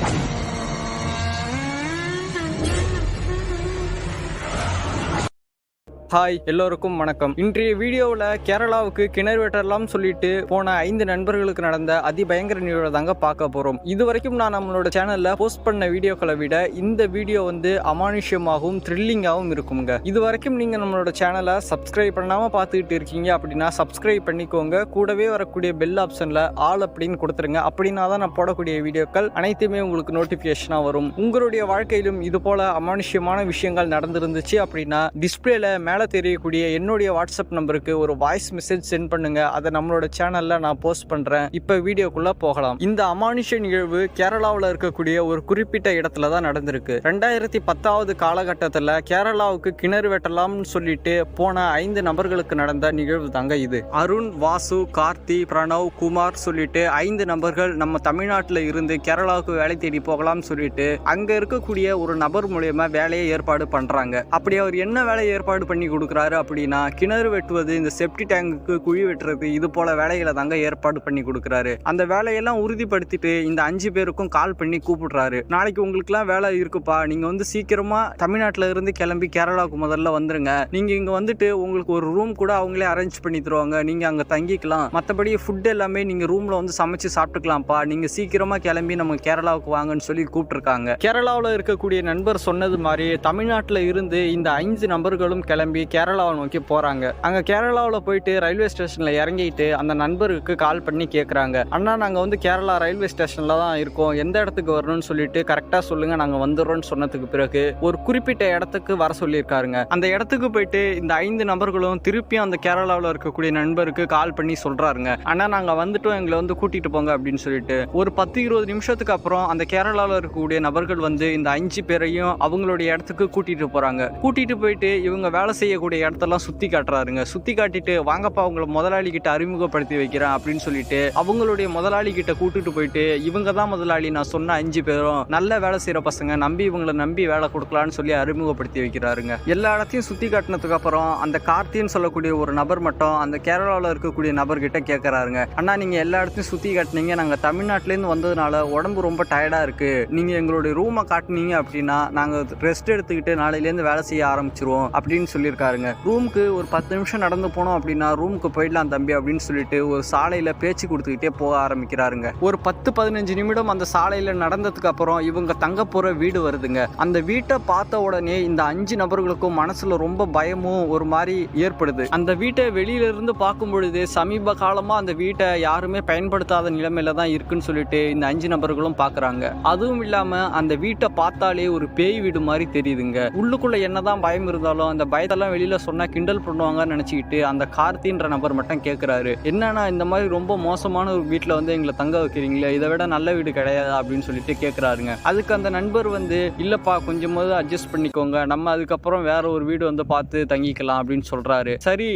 Thank you. Hi எல்லோருக்கும் வணக்கம். இன்றைய வீடியோவில் கேரளாவுக்கு கிணறு வெட்டலாம் சொல்லிட்டு போன ஐந்து நண்பர்களுக்கு நடந்த அதிபயங்கர நிகழ்வை தாங்க பார்க்க போகிறோம் இது வரைக்கும் நான் நம்மளோட சேனலில் போஸ்ட் பண்ண வீடியோக்களை விட இந்த வீடியோ வந்து அமானுஷ்யமாகவும் த்ரில்லிங்காகவும் இருக்குங்க. இது வரைக்கும் நீங்கள் நம்மளோட சேனலை சப்ஸ்கிரைப் பண்ணாமல் பார்த்துக்கிட்டு இருக்கீங்க அப்படின்னா சப்ஸ்கிரைப் பண்ணிக்கோங்க. கூடவே வரக்கூடிய பெல் ஆப்ஷனில் ஆல் அப்படின்னு கொடுத்துருங்க. அப்படின்னா தான் நான் போடக்கூடிய வீடியோக்கள் அனைத்துமே உங்களுக்கு நோட்டிஃபிகேஷனாக வரும். உங்களுடைய வாழ்க்கையிலும் இது போல அமானுஷ்யமான விஷயங்கள் நடந்திருந்துச்சு அப்படின்னா டிஸ்பிளேல மேலே தெரியக்கூடிய என்னுடைய வாட்ஸ்அப் நம்பருக்கு ஒரு வாய்ஸ் மெசேஜ் சென்ட் பண்ணுங்க. அதை நம்மளோட சேனல்ல நான் போஸ்ட் பண்றேன். இப்போ வீடியோக்குள்ள போகலாம். இந்த அமானுஷ நிகழ்வு கேரளாவில் இருக்கக்கூடிய ஒரு குறிப்பிட்ட இடத்துல தான் நடந்திருக்கு. ரெண்டாயிரத்தி பத்தாவது காலகட்டத்தில் கேரளாவுக்கு கிணறு வெட்டலாம்னு சொல்லிட்டு போன ஐந்து நபர்களுக்கு நடந்த நிகழ்வு தாங்க இது. அருண் வாசு கார்த்தி பிரணவ் குமார் சொல்லிட்டு ஐந்து நபர்கள் நம்ம தமிழ்நாட்டில் இருந்து கேரளாவுக்கு வேலை தேடி போகலாம்னு சொல்லிட்டு அங்க இருக்கக்கூடிய ஒரு நபர் மூலியமா வேலையை ஏற்பாடு பண்றாங்க. அப்படி அவர் என்ன வேலை ஏற்பாடு பண்ணி கொடுக்குறாரு அப்படின்னா கிணறு வெட்டுவது இந்த செப்டி டேங்குக்கு குழி வெட்டுறது இது போல வேலைகளை தாங்க ஏற்பாடு பண்ணி கொடுக்குறாரு. அந்த வேலையெல்லாம் உறுதிப்படுத்திட்டு இந்த அஞ்சு பேருக்கும் கால் பண்ணி கூப்பிடுறாரு. நாளைக்கு உங்களுக்குலாம் வேலை இருக்குப்பா. நீங்க வந்து சீக்கிரமா தமிழ்நாட்டில் இருந்து கிளம்பி கேரளாவுக்கு முதல்ல வந்துருங்க. நீங்க இங்க வந்துட்டு உங்களுக்கு ஒரு ரூம் கூட அவங்களே அரேஞ்ச் பண்ணி தருவாங்க. நீங்க அங்க தங்கிக்கலாம். மற்றபடி ஃபுட் எல்லாமே நீங்க ரூம்ல வந்து சமைச்சு சாப்பிட்டுக்கலாம்ப்பா. நீங்க சீக்கிரமா கிளம்பி நம்ம கேரளாவுக்கு வாங்கன்னு சொல்லி கூப்பிட்டுருக்காங்க. கேரளாவில் இருக்கக்கூடிய நண்பர் சொன்னது மாதிரி தமிழ்நாட்டில் இருந்து இந்த ஐந்து நபர்களும் கிளம்பி கேரளாவை நோக்கி போகிறாங்க அங்கே கேரளாவில் போயிட்டு ரயில்வே ஸ்டேஷனில் இறங்கிட்டு அந்த நண்பருக்கு கால் பண்ணி கேட்குறாங்க அண்ணா நாங்கள் வந்து கேரளா ரயில்வே ஸ்டேஷனில் தான் இருக்கோம். எந்த இடத்துக்கு வரணும்னு சொல்லிட்டு கரெக்டாக சொல்லுங்கள் நாங்கள் வந்துடுறோம்னு சொன்னதுக்கு பிறகு ஒரு குறிப்பிட்ட இடத்துக்கு வர சொல்லியிருக்காருங்க. அந்த இடத்துக்கு போயிட்டு இந்த ஐந்து நபர்களும் திருப்பியும் அந்த கேரளாவில் இருக்கக்கூடிய நண்பருக்கு கால் பண்ணி சொல்கிறாருங்க அண்ணா நாங்கள் வந்துட்டோம். எங்களை வந்து கூட்டிகிட்டு போங்க அப்படின்னு சொல்லிட்டு ஒரு பத்து இருபது நிமிஷத்துக்கு அப்புறம் அந்த கேரளாவில் இருக்கக்கூடிய நபர்கள் வந்து இந்த அஞ்சு பேரையும் அவங்களுடைய இடத்துக்கு கூட்டிகிட்டு போகிறாங்க கூட்டிட்டு போயிட்டு இவங்க வேலை செய்யக்கூடிய இடத்தெல்லாம் சுத்தி காட்டுறாருங்க. சுத்தி காட்டிட்டு வாங்கப்பா உங்களை முதலாளி கிட்ட அறிமுகப்படுத்தி வைக்கிறேன் அப்படின்னு சொல்லிட்டு அவங்களுடைய முதலாளி கிட்ட கூட்டிட்டு போயிட்டு இவங்க தான் முதலாளி நான் சொன்ன அஞ்சு பேரும் நல்ல வேலை செய்யற பசங்க நம்பி இவங்களை நம்பி வேலை கொடுக்கலான்னு சொல்லி அறிமுகப்படுத்தி வைக்கிறாருங்க. எல்லா இடத்தையும் சுத்தி காட்டினதுக்கு அப்புறம் அந்த கார்த்தின்னு சொல்லக்கூடிய ஒரு நபர் மட்டும் அந்த கேரளாவில் இருக்கக்கூடிய நபர்கிட்ட கேட்கறாருங்க அண்ணா நீங்க எல்லா இடத்தையும் சுத்தி காட்டினீங்க. நாங்க தமிழ்நாட்டிலேருந்து வந்ததுனால உடம்பு ரொம்ப டயர்டா இருக்கு. நீங்க எங்களுடைய ரூமை காட்டினீங்க அப்படின்னா நாங்க ரெஸ்ட் எடுத்துக்கிட்டு நாளையிலேருந்து வேலை செய்ய ஆரம்பிச்சிருவோம் அப்படின்னு இருக்காருங்க ரூமுக்கு ஒரு பத்து நிமிஷம் நடந்து போனோம் அப்படின்னா ரூமுக்கு போயிடலாம் தம்பி அப்படின்னு சொல்லிட்டு ஒரு சாலையில பேச்சு கொடுத்துக்கிட்டே போக ஆரம்பிக்கிறாருங்க. ஒரு பத்து பதினஞ்சு நிமிடம் அந்த சாலையில நடந்ததுக்கு அப்புறம் இவங்க தங்க போற வீடு வருதுங்க. அந்த வீட்டை பார்த்த உடனே இந்த அஞ்சு நபர்களுக்கும் மனசுல ரொம்ப பயமும் ஒரு மாதிரி ஏற்படுது. அந்த வீட்டை வெளியில இருந்து பார்க்கும் பொழுது சமீப காலமா அந்த வீட்டை யாருமே பயன்படுத்தாத நிலைமையில தான் இருக்குன்னு சொல்லிட்டு இந்த அஞ்சு நபர்களும் பாக்குறாங்க அதுவும் இல்லாம அந்த வீட்டை பார்த்தாலே ஒரு பேய் வீடு மாதிரி தெரியுதுங்க. உள்ளுக்குள்ள என்னதான் பயம் இருந்தாலும் அந்த இதெல்லாம் வெளியில சொன்னா கிண்டல் பண்ணுவாங்கன்னு நினைச்சுக்கிட்டு அந்த கார்த்தின்ற நபர் மட்டும் கேட்கிறாரு என்னன்னா இந்த மாதிரி ரொம்ப மோசமான ஒரு வீட்டுல வந்து எங்களை தங்க வைக்கிறீங்களே இதை விட நல்ல வீடு கிடையாது அப்படின்னு சொல்லிட்டு கேட்குறாருங்க அதுக்கு அந்த நண்பர் வந்து இல்லப்பா கொஞ்சமாவது அட்ஜஸ்ட் பண்ணிக்கோங்க. நம்ம அதுக்கப்புறம் வேற ஒரு வீடு வந்து பார்த்து தங்கிக்கலாம் அப்படின்னு சொல்றாரு. சரி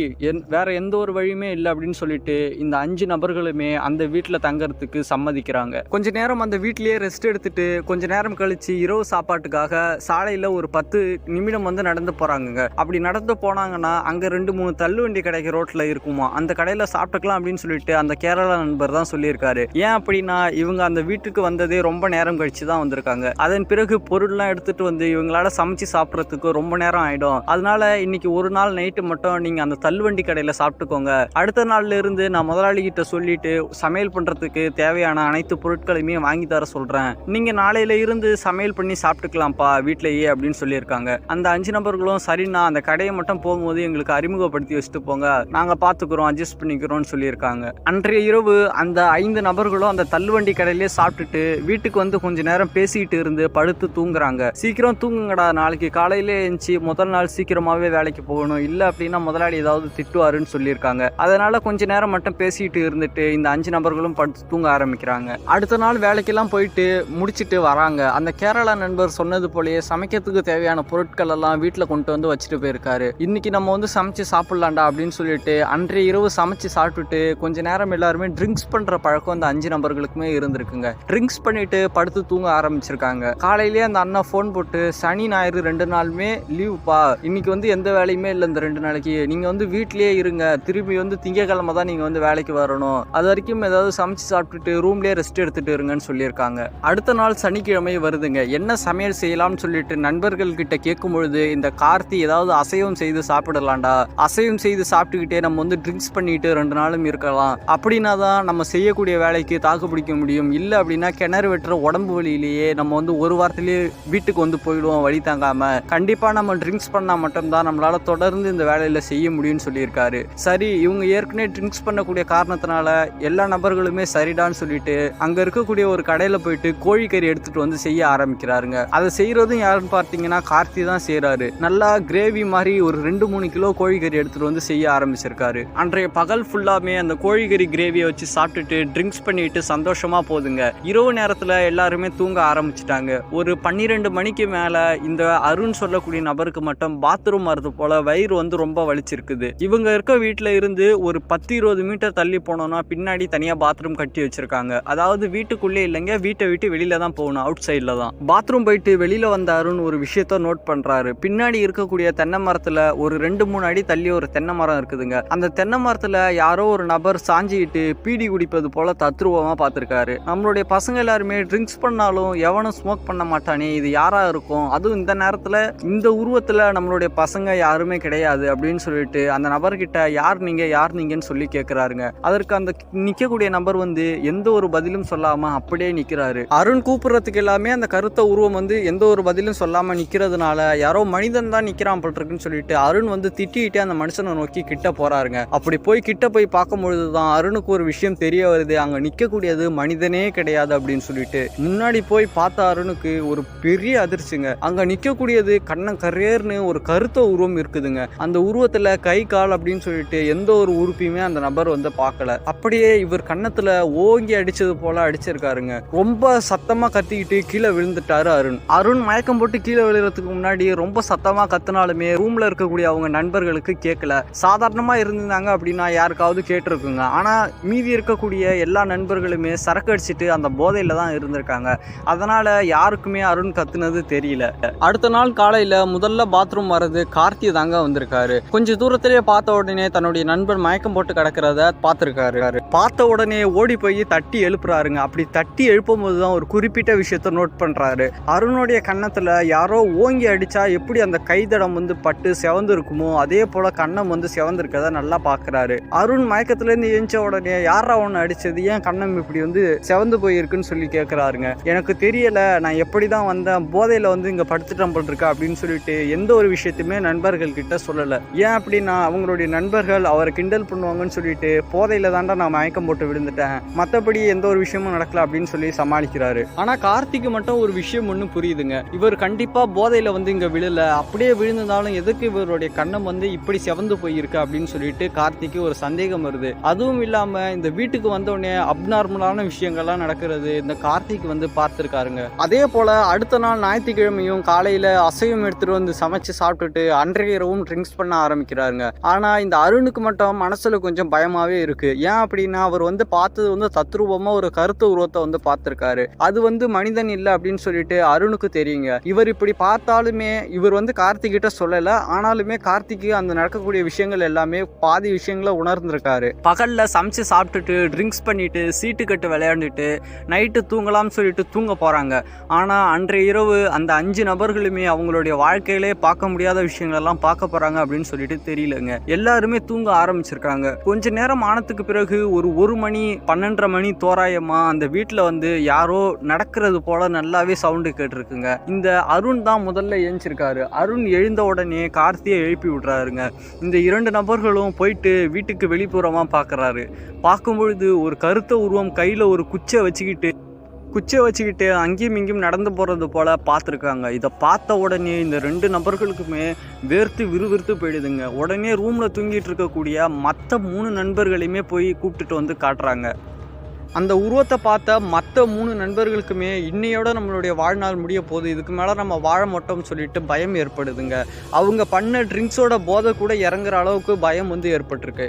வேற எந்த ஒரு வழியுமே இல்லை அப்படின்னு சொல்லிட்டு இந்த அஞ்சு நபர்களுமே அந்த வீட்டில் தங்கறதுக்கு சம்மதிக்கிறாங்க. கொஞ்ச நேரம் அந்த வீட்லயே ரெஸ்ட் எடுத்துட்டு கொஞ்ச நேரம் கழிச்சு இரவு சாப்பாட்டுக்காக சாலையில ஒரு பத்து நிமிடம் வந்து நடந்து போறாங்க அப்படி நடந்து போனாங்கன்னா அங்க ரெண்டு மூணு தள்ளுவண்டி கடைக்கு ரோட்ல இருக்குமா? அந்த கடையில் சாப்பிட்டுக்கலாம் அப்படின்னு சொல்லிட்டு அந்த கேரளா நண்பர் தான் சொல்லியிருக்காரு. ஏன் அப்படின்னா இவங்க அந்த வீட்டுக்கு வந்ததே ரொம்ப நேரம் கழிச்சு தான் வந்திருக்காங்க. அதன் பிறகு பொருள்லாம் எடுத்துட்டு வந்து இவங்களால சமைச்சு சாப்பிட்றதுக்கு ரொம்ப நேரம் ஆயிடும். அதனால இன்னைக்கு ஒரு நாள் நைட்டு மட்டும் நீங்க அந்த தள்ளுவண்டி கடையில சாப்பிட்டுக்கோங்க. அடுத்த நாள்ல இருந்து நான் முதலாளி கிட்ட சொல்லிட்டு சமையல் பண்றதுக்கு தேவையான அனைத்து பொருட்களையுமே வாங்கி தர சொல்றேன். நீங்க நாளையில இருந்து சமையல் பண்ணி சாப்பிட்டுக்கலாம்ப்பா வீட்டிலேயே அப்படின்னு சொல்லியிருக்காங்க. அந்த அஞ்சு நபர்களும் சரிண்ணா அந்த கடையை மட்டும் போகும்போது எங்களுக்கு அறிமுகப்படுத்தி வச்சுட்டு போங்க. நாங்கள் பார்த்துக்குறோம் அட்ஜஸ்ட் பண்ணிக்கிறோம்னு சொல்லியிருக்காங்க. அன்றைய இரவு அந்த ஐந்து நபர்களும் அந்த தள்ளுவண்டி கடையிலே சாப்பிட்டுட்டு வீட்டுக்கு வந்து கொஞ்ச நேரம் பேசிக்கிட்டு இருந்து படுத்து தூங்குறாங்க. சீக்கிரம் தூங்குங்கடா நாளைக்கு காலையிலே எழுந்துச்சு முதல் நாள் சீக்கிரமாகவே வேலைக்கு போகணும். இல்லை அப்படின்னா முதலாளி ஏதாவது திட்டுவாருன்னு சொல்லியிருக்காங்க. அதனால கொஞ்ச நேரம் மட்டும் பேசிட்டு இருந்துட்டு இந்த அஞ்சு நபர்களும் படுத்து தூங்க ஆரம்பிக்கிறாங்க. அடுத்த நாள் வேலைக்கெல்லாம் போயிட்டு முடிச்சுட்டு வராங்க. அந்த கேரளா நண்பர் சொன்னது போலயே சமைக்கிறதுக்கு தேவையான பொருட்கள் எல்லாம் வீட்டில் கொண்டு வந்து வச்சுட்டு போயிருக்காரு. சொல்லியிருக்காரு. இன்னைக்கு நம்ம வந்து சமைச்சு சாப்பிட்லாண்டா அப்படின்னு சொல்லிட்டு அன்றைய இரவு சமைச்சு சாப்பிட்டுட்டு கொஞ்ச நேரம் எல்லாருமே ட்ரிங்க்ஸ் பண்ற பழக்கம் அந்த அஞ்சு நபர்களுக்குமே இருந்திருக்குங்க. ட்ரிங்க்ஸ் பண்ணிட்டு படுத்து தூங்க ஆரம்பிச்சிருக்காங்க. காலையிலேயே அந்த அண்ணா ஃபோன் போட்டு சனி ஞாயிறு ரெண்டு நாளுமே லீவுப்பா இன்னைக்கு வந்து எந்த வேலையுமே இல்லை இந்த ரெண்டு நாளைக்கு. நீங்க வந்து வீட்லயே இருங்க. திரும்பி வந்து திங்கக்கிழமை தான் நீங்க வந்து வேலைக்கு வரணும். அது வரைக்கும் ஏதாவது சமைச்சு சாப்பிட்டுட்டு ரூம்லேயே ரெஸ்ட் எடுத்துட்டு இருங்கன்னு சொல்லியிருக்காங்க. அடுத்த நாள் சனிக்கிழமை வருதுங்க. என்ன சமையல் செய்யலாம்னு சொல்லிட்டு நண்பர்கள் கிட்ட கேட்கும் பொழுது இந்த கார்த்தி ஏதாவது அசைவம் செய்து சாப்பிடலாம்டா. அசைவம் செய்து சாப்பிட்டுக்கிட்டே நம்ம வந்து ட்ரிங்க்ஸ் பண்ணிட்டு ரெண்டு நாளும் இருக்கலாம். அப்படின்னா தான் நம்ம செய்யக்கூடிய வேலைக்கு தாக்கு பிடிக்க முடியும். இல்லை அப்படின்னா கிணறு வெட்டுற உடம்பு வழியிலேயே நம்ம வந்து ஒரு வாரத்திலேயே வீட்டுக்கு வந்து போயிடுவோம் வழி தாங்காம. கண்டிப்பா நம்ம ட்ரிங்க்ஸ் பண்ணா மட்டும்தான் நம்மளால தொடர்ந்து இந்த வேலையில செய்ய முடியும்னு சொல்லியிருக்காரு. சரி இவங்க ஏற்கனவே ட்ரிங்க்ஸ் பண்ணக்கூடிய காரணத்தினால எல்லா நபர்களுமே சரிடான்னு சொல்லிட்டு அங்க இருக்கக்கூடிய ஒரு கடையில போயிட்டு கோழிக்கறி எடுத்துட்டு வந்து செய்ய ஆரம்பிக்கிறாருங்க. அதை செய்யறதும் யாருன்னு பார்த்தீங்கன்னா கார்த்தி தான் செய்யறாரு நல்லா கிரேவி மாதிரி ஒரு ரெண்டு மூணு கிலோ கோழிக்கறி எடுத்துட்டு வந்து செய்ய ஆரம்பிச்சிருக்காரு. அன்றைய பகல் ஃபுல்லாமே அந்த கோழிக்கறி கிரேவியை வச்சு சாப்பிட்டுட்டு ட்ரிங்க்ஸ் பண்ணிட்டு சந்தோஷமா போதுங்க. இரவு நேரத்துல எல்லாருமே தூங்க ஆரம்பிச்சிட்டாங்க. ஒரு பன்னிரெண்டு மணிக்கு மேல இந்த அருண் சொல்லக்கூடிய நபருக்கு மட்டும் பாத்ரூம் வரது போல வயிறு வந்து ரொம்ப வலிச்சிருக்குது. இவங்க இருக்க வீட்டில் இருந்து ஒரு பத்து இருபது மீட்டர் தள்ளி போனோம்னா பின்னாடி தனியா பாத்ரூம் கட்டி வச்சிருக்காங்க. அதாவது வீட்டுக்குள்ளே இல்லைங்க வீட்டை விட்டு வெளியில தான் போகணும் அவுட் சைடில் தான். பாத்ரூம் போயிட்டு வெளியில வந்த அருண் ஒரு விஷயத்த நோட் பண்றாரு. பின்னாடி இருக்கக்கூடிய தென்னை மரத்தை மரத்துல ஒரு ரெண்டு மூணு அடி தள்ளி ஒரு தென்னை மரம் இருக்குதுங்க. அந்த தென்னை மரத்துல யாரோ ஒரு நபர் சாஞ்சிக்கிட்டு பீடி குடிப்பது போல தத்ரூபமா பார்த்திருக்காரு. நம்மளுடைய பசங்க எல்லாருமே ட்ரிங்க்ஸ் பண்ணாலும் எவனும் ஸ்மோக் பண்ண மாட்டானே இது யாரா இருக்கும்? அதுவும் இந்த நேரத்துல இந்த உருவத்துல நம்மளுடைய பசங்க யாருமே கிடையாது அப்படின்னு சொல்லிட்டு அந்த நபர்கிட்ட யார் நீங்க யார் நீங்கன்னு சொல்லி கேக்குறாருங்க. அதற்கு அந்த நிக்கக்கூடிய நபர் வந்து எந்த ஒரு பதிலும் சொல்லாம அப்படியே நிக்கிறாரு. அருண் கூப்பிடுறதுக்கு எல்லாமே அந்த கருத்த உருவம் வந்து எந்த ஒரு பதிலும் சொல்லாம நிக்கிறதுனால யாரோ மனிதன் தான் நிக்கிறான் போல் இருக்குன்னு சொல்லிட்டு அருண் வந்து திட்டிக்கிட்டே அந்த மனுஷனை நோக்கி கிட்ட போறாருங்க. அப்படி போய் கிட்ட போய் பார்க்கும் பொழுதுதான் அருணுக்கு ஒரு விஷயம் தெரிய வருது. அங்க நிக்கக்கூடியது மனிதனே கிடையாது அப்படின்னு சொல்லிட்டு. முன்னாடி போய் பார்த்த அருணுக்கு ஒரு பெரிய அதிர்ச்சிங்க. அங்க நிக்கக்கூடியது கண்ணன் கரேர்னு ஒரு கருத்த உருவம் இருக்குதுங்க. அந்த உருவத்துல கை கால் அப்படின்னு சொல்லிட்டு எந்த ஒரு உறுப்பையுமே அந்த நபர் வந்து பார்க்கல. அப்படியே இவர் கன்னத்தில் ஓங்கி அடிச்சது போல அடிச்சிருக்காருங்க. ரொம்ப சத்தமா கத்திக்கிட்டு கீழே விழுந்துட்டாரு அருண். அருண் மயக்கம் போட்டு கீழே விழுறதுக்கு முன்னாடி ரொம்ப சத்தமா கத்துனாலுமே ரூம்ல இருக்கக்கூடிய அவங்க நண்பர்களுக்கு கேட்கல சாதாரணமா இருந்திருந்தாங்க அப்படின்னா யாருக்காவது கேட்டிருக்குங்க. ஆனா மீதி இருக்கக்கூடிய எல்லா நண்பர்களுமே சரக்கு அடிச்சுட்டு அந்த போதையில தான் இருந்திருக்காங்க. அதனால யாருக்குமே அருண் கத்துனது தெரியல. அடுத்த நாள் காலையில முதல்ல பாத்ரூம் வர்றது கார்த்தி தாங்க வந்திருக்காரு. கொஞ்ச தூரத்திலேயே பார்த்த உடனே தன்னுடைய நண்பர் மயக்கம் போட்டு கிடக்கிறத பார்த்துருக்காரு. பார்த்த உடனே ஓடி போய் தட்டி எழுப்புறாருங்க. அப்படி தட்டி எழுப்பும் போது தான் ஒரு குறிப்பிட்ட விஷயத்த நோட் பண்றாரு. அருணுடைய கன்னத்துல யாரோ ஓங்கி அடிச்சா எப்படி அந்த கைதடம் வந்து பட்டு செவந்து இருக்குமோ அதே போல கண்ணம் வந்து செவந்திருக்கத நல்லா பாக்குறாரு. அருண் மயக்கத்துல இருந்து எழுந்த உடனே யாரா ஒன்று அடிச்சது? ஏன் கண்ணம் இப்படி வந்து செவந்து போயிருக்குன்னு சொல்லி கேட்குறாருங்க எனக்கு தெரியல நான் எப்படி தான் வந்தேன் போதையில வந்து இங்க படுத்துட்டேன் போல் இருக்கா அப்படின்னு சொல்லிட்டு எந்த ஒரு விஷயத்தையுமே நண்பர்கள் கிட்ட சொல்லல. ஏன் அப்படின்னா அவங்களுடைய நண்பர்கள் அவரை கிண்டல் பண்ணுவாங்கன்னு சொல்லிட்டு போதையில தாண்டா நான் மயக்கம் போட்டு விழுந்துட்டேன். மற்றபடி எந்த ஒரு விஷயமும் நடக்கல அப்படின்னு சொல்லி சமாளிக்கிறாரு. ஆனா கார்த்திக்கு மட்டும் ஒரு விஷயம் ஒன்று புரியுதுங்க. இவர் கண்டிப்பா போதையில வந்து இங்க விழல. அப்படியே விழுந்திருந்தாலும் எதுக்கு இவருடைய கண்ணம் வந்து இப்படி செவந்து போயிருக்கு அப்படின்னு சொல்லிட்டு கார்த்திக்கு ஒரு சந்தேகம் வருது. அதுவும் இல்லாம இந்த வீட்டுக்கு வந்த உடனே அப்நார்மலான விஷயங்கள்லாம் நடக்கிறது இந்த கார்த்திக் வந்து பார்த்துருக்காருங்க. அதே போல அடுத்த நாள் ஞாயிற்றுக்கிழமையும் காலையில அசைவம் எடுத்துட்டு வந்து சமைச்சு சாப்பிட்டுட்டு அன்றைய இரவும் ட்ரிங்க்ஸ் பண்ண ஆரம்பிக்கிறாருங்க. ஆனா இந்த அருணுக்கு மட்டும் மனசுல கொஞ்சம் பயமாவே இருக்கு. ஏன் அப்படின்னா அவர் வந்து பார்த்தது வந்து தத்ரூபமா ஒரு கருத்து உருவத்தை வந்து பார்த்திருக்காரு. அது வந்து மனிதன் இல்லை அப்படின்னு சொல்லிட்டு அருணுக்கு தெரியுங்க. இவர் இப்படி பார்த்தாலுமே இவர் வந்து கார்த்திகிட்ட சொல்லலை சொல்லல ஆனாலுமே கார்த்திக்கு அந்த நடக்கக்கூடிய விஷயங்கள் எல்லாமே பாதி விஷயங்களை உணர்ந்திருக்காரு. பகல்ல சமைச்சு சாப்பிட்டுட்டு ட்ரிங்க்ஸ் பண்ணிட்டு சீட்டு கட்டு விளையாண்டுட்டு நைட்டு தூங்கலாம்னு சொல்லிட்டு தூங்க போறாங்க. ஆனா அன்றைய இரவு அந்த அஞ்சு நபர்களுமே அவங்களுடைய வாழ்க்கையிலே பார்க்க முடியாத விஷயங்கள் எல்லாம் பார்க்க போறாங்க அப்படின்னு சொல்லிட்டு தெரியலங்க. எல்லாருமே தூங்க ஆரம்பிச்சிருக்காங்க. கொஞ்ச நேரம் ஆனதுக்கு பிறகு ஒரு ஒரு மணி பன்னெண்டரை மணி தோராயமா அந்த வீட்டில் வந்து யாரோ நடக்கிறது போல நல்லாவே சவுண்டு கேட்டிருக்குங்க. இந்த அருண் தான் முதல்ல எழுந்திருக்காரு அருண் எழுந்த உடனே கார்த்தியை எழுப்பி விட்றாருங்க. இந்த இரண்டு நபர்களும் போயிட்டு வீட்டுக்கு வெளிப்புறமாக பார்க்குறாரு பார்க்கும்பொழுது ஒரு கருத்த உருவம் கையில் ஒரு குச்சை வச்சுக்கிட்டு குச்சை வச்சுக்கிட்டு அங்கேயும் இங்கேயும் நடந்து போகிறது போல் பார்த்துருக்காங்க. இதை பார்த்த உடனே இந்த ரெண்டு நபர்களுக்குமே வேர்த்து விறுவிறுத்து போயிடுதுங்க. உடனே ரூமில் தூங்கிட்டு இருக்கக்கூடிய மற்ற மூணு நண்பர்களையுமே போய் கூப்பிட்டுட்டு வந்து காட்டுறாங்க. அந்த உருவத்தை பார்த்த மற்ற மூணு நண்பர்களுக்குமே இன்னையோட நம்மளுடைய வாழ்நாள் முடிய போகுது. இதுக்கு மேலே நம்ம வாழ மாட்டோம்னு சொல்லிட்டு பயம் ஏற்படுதுங்க. அவங்க பண்ண ட்ரிங்க்ஸோட போதை கூட இறங்குற அளவுக்கு பயம் வந்து ஏற்பட்டிருக்கு.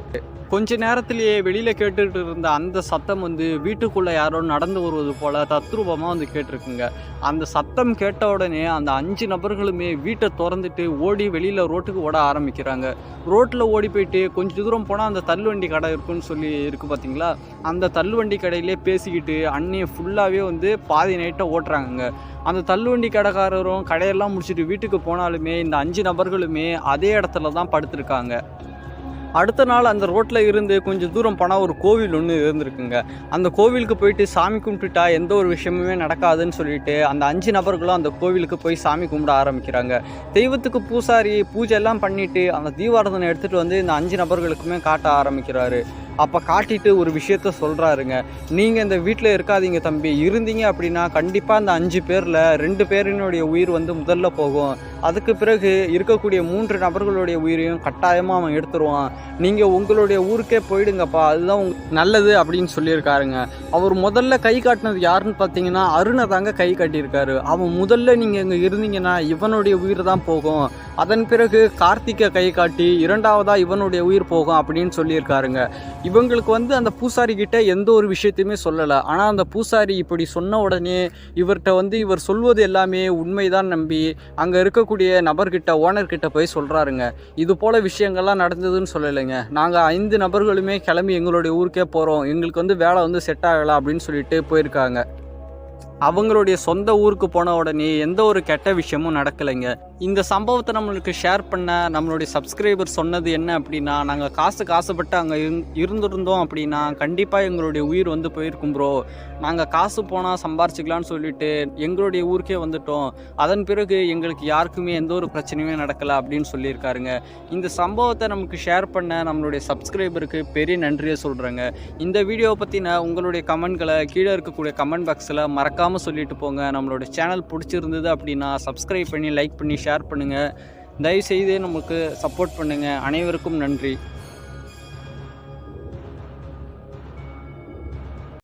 கொஞ்ச நேரத்திலேயே வெளியில் கேட்டுக்கிட்டு இருந்த அந்த சத்தம் வந்து வீட்டுக்குள்ளே யாரோ நடந்து வருவது போல் தத்ரூபமாக வந்து கேட்டிருக்குங்க. அந்த சத்தம் கேட்ட உடனே அந்த அஞ்சு நபர்களுமே வீட்டை திறந்துட்டு ஓடி வெளியில் ரோட்டுக்கு ஓட ஆரம்பிக்கிறாங்க. ரோட்டில் ஓடி போயிட்டு கொஞ்சம் தூரம் போனால் அந்த தள்ளுவண்டி கடை இருக்குன்னு சொல்லி இருக்குது பார்த்தீங்களா அந்த தள்ளுவண்டி கடையிலே பேசிக்கிட்டு அன்னையை ஃபுல்லாகவே வந்து பாதி நைட்டை ஓட்டுறாங்கங்க. அந்த தள்ளுவண்டி கடைக்காரரும் கடையெல்லாம் முடிச்சுட்டு வீட்டுக்கு போனாலுமே இந்த அஞ்சு நபர்களுமே அதே இடத்துல தான் படுத்திருக்காங்க. அடுத்த நாள் அந்த ரோட்டில் இருந்து கொஞ்சம் தூரம் போனால் ஒரு கோவில் ஒன்று இருந்திருக்குங்க. அந்த கோவிலுக்கு போயிட்டு சாமி கும்பிட்டுட்டா எந்த ஒரு விஷயமுமே நடக்காதுன்னு சொல்லிட்டு அந்த அஞ்சு நபர்களும் அந்த கோவிலுக்கு போய் சாமி கும்பிட ஆரம்பிக்கிறாங்க. தெய்வத்துக்கு பூசாரி பூஜை எல்லாம் பண்ணிவிட்டு அந்த தீபாரதனை எடுத்துகிட்டு வந்து இந்த அஞ்சு நபர்களுக்குமே காட்ட ஆரம்பிக்கிறாரு. அப்போ காட்டிட்டு ஒரு விஷயத்த சொல்கிறாருங்க நீங்கள் இந்த வீட்டில் இருக்காதீங்க தம்பி. இருந்தீங்க அப்படின்னா கண்டிப்பாக அந்த அஞ்சு பேரில் ரெண்டு பேரினுடைய உயிர் வந்து முதல்ல போகும். அதுக்கு பிறகு இருக்கக்கூடிய மூன்று நபர்களுடைய உயிரையும் கட்டாயமாக அவன் எடுத்துருவான். நீங்கள் உங்களுடைய ஊருக்கே போயிடுங்கப்பா. அதுதான் உங் நல்லது அப்படின்னு சொல்லியிருக்காருங்க. அவர் முதல்ல கை காட்டினது யாருன்னு பார்த்தீங்கன்னா அருணை தாங்க கை காட்டியிருக்காரு. அவன் முதல்ல நீங்கள் இங்கே இருந்தீங்கன்னா இவனுடைய உயிர் தான் போகும். அதன் பிறகு கார்த்திகை கை காட்டி இரண்டாவதாக இவனுடைய உயிர் போகும் அப்படின்னு சொல்லியிருக்காருங்க. இவங்களுக்கு வந்து அந்த பூசாரி கிட்ட எந்த ஒரு விஷயத்தையுமே சொல்லலை. ஆனால் அந்த பூசாரி இப்படி சொன்ன உடனே இவர்கிட்ட வந்து இவர் சொல்வது எல்லாமே உண்மைதான் நம்பி அங்கே இருக்கக்கூடிய நபர்கிட்ட ஓனர்கிட்ட போய் சொல்கிறாருங்க இது போல் விஷயங்கள்லாம் நடந்ததுன்னு சொல்லலைங்க. நாங்கள் ஐந்து நபர்களுமே கிளம்பி எங்களுடைய ஊருக்கே போகிறோம் எங்களுக்கு வந்து வேலை வந்து செட் ஆகலை அப்படின்னு சொல்லிட்டு போயிருக்காங்க. அவங்களுடைய சொந்த ஊருக்கு போன உடனே எந்த ஒரு கெட்ட விஷயமும் நடக்கலைங்க. இந்த சம்பவத்தை நம்மளுக்கு ஷேர் பண்ண நம்மளுடைய சப்ஸ்கிரைபர் சொன்னது என்ன அப்படின்னா நாங்கள் காசு காசுப்பட்டு அங்கே இருந்திருந்தோம் அப்படின்னா கண்டிப்பாக எங்களுடைய உயிர் வந்து போயிருக்கும் ப்ரோ நாங்கள் காசு போனால் சம்பாரிச்சிக்கலாம்னு சொல்லிட்டு எங்களுடைய ஊருக்கே வந்துட்டோம். அதன் பிறகு எங்களுக்கு யாருக்குமே எந்த ஒரு பிரச்சனையுமே நடக்கலை அப்படின்னு சொல்லியிருக்காருங்க. இந்த சம்பவத்தை நமக்கு ஷேர் பண்ண நம்மளுடைய சப்ஸ்கிரைபருக்கு பெரிய நன்றியை சொல்கிறேங்க இந்த வீடியோவை பற்றின உங்களுடைய கமெண்ட்களை கீழே இருக்கக்கூடிய கமெண்ட் பாக்ஸில் மறக்காமல் சொல்லிட்டு போங்க. நம்மளோட சேனல் பிடிச்சிருந்தது அப்படின்னா சப்ஸ்கிரைப் பண்ணி லைக் பண்ணி ஷேர் பண்ணுங்கள் தயவுசெய்து நமக்கு சப்போர்ட் பண்ணுங்கள் அனைவருக்கும் நன்றி.